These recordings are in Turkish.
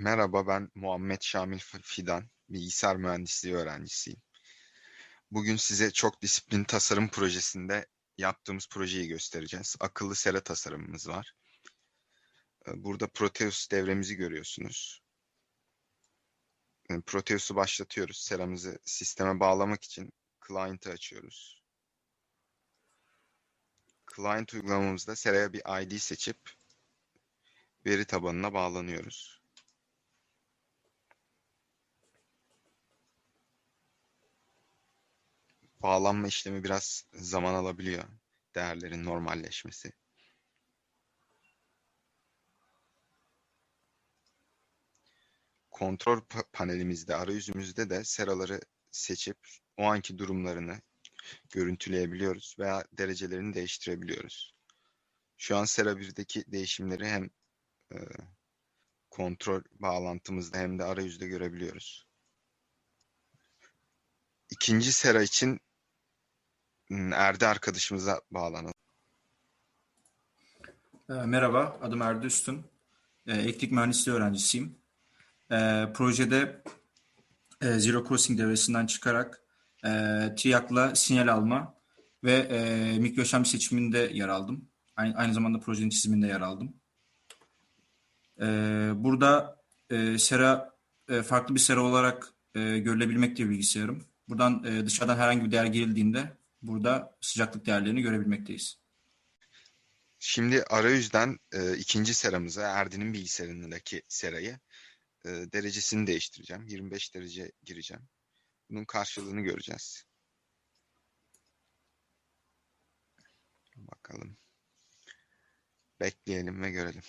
Merhaba, ben Muhammed Şamil Fidan, bilgisayar mühendisliği öğrencisiyim. Bugün size çok disiplin tasarım projesinde yaptığımız projeyi göstereceğiz. Akıllı sera tasarımımız var. Ee, Burada Proteus devremizi görüyorsunuz. Ee, Proteus'u başlatıyoruz. Seramızı sisteme bağlamak için client'ı açıyoruz. Client uygulamamızda seraya bir ID seçip veri tabanına bağlanıyoruz. Bağlanma işlemi biraz zaman alabiliyor. Değerlerin normalleşmesi. Kontrol pa- panelimizde, arayüzümüzde de seraları seçip o anki durumlarını görüntüleyebiliyoruz veya derecelerini değiştirebiliyoruz. Şu an sera 1'deki değişimleri hem e, kontrol bağlantımızda hem de arayüzde görebiliyoruz. İkinci sera için Erdi arkadaşımıza bağlanalım. E, Merhaba, adım Erdi Üstün. E, Elektrik mühendisliği öğrencisiyim. E, projede Zero Crossing devresinden çıkarak e, TİAK'la sinyal alma ve e, mikroşem seçiminde yer aldım. Aynı, zamanda projenin çiziminde yer aldım. Burada e, sera e, farklı bir sera olarak e, görülebilmekte bilgisayarım. Buradan e, dışarıdan herhangi bir değer girildiğinde burada sıcaklık değerlerini görebilmekteyiz. Şimdi arayüzden e, ikinci seramıza Erdi'nin bilgisayarındaki serayı e, derecesini değiştireceğim. 25 derece gireceğim. Bunun karşılığını göreceğiz. Bakalım. Bekleyelim ve görelim.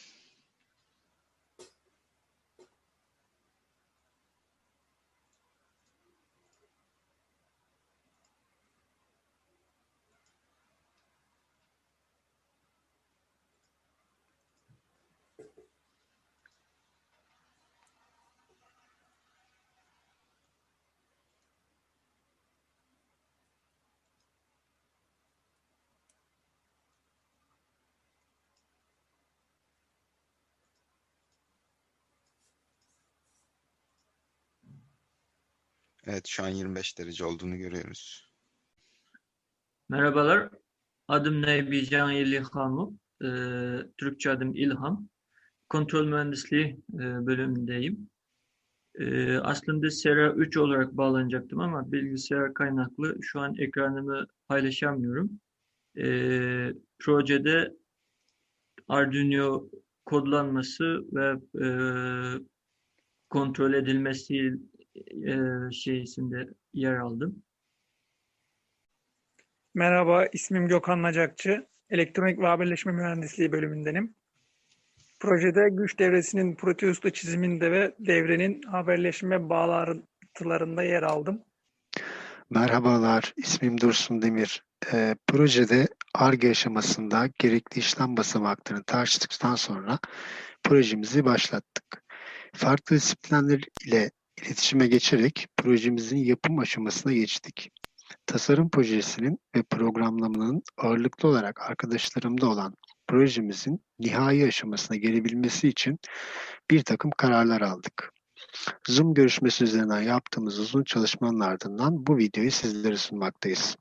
Evet şu an 25 derece olduğunu görüyoruz. Merhabalar, adım Neybi Can İlhamov. Ee, Türkçe adım İlham. Kontrol mühendisliği e, bölümündeyim. Ee, aslında Sera 3 olarak bağlanacaktım ama bilgisayar kaynaklı şu an ekranımı paylaşamıyorum. Ee, projede Arduino kodlanması ve e, kontrol edilmesi e, şeysinde yer aldım. Merhaba, ismim Gökhan Nacakçı. Elektronik ve Haberleşme Mühendisliği bölümündenim. Projede güç devresinin Proteus'ta çiziminde ve devrenin haberleşme bağlantılarında yer aldım. Merhabalar, ismim Dursun Demir. Ee, projede ARGE aşamasında gerekli işlem basamaklarını tartıştıktan sonra projemizi başlattık. Farklı disiplinler ile iletişime geçerek projemizin yapım aşamasına geçtik. Tasarım projesinin ve programlamanın ağırlıklı olarak arkadaşlarımda olan projemizin nihai aşamasına gelebilmesi için bir takım kararlar aldık. Zoom görüşmesi üzerinden yaptığımız uzun çalışmanın ardından bu videoyu sizlere sunmaktayız.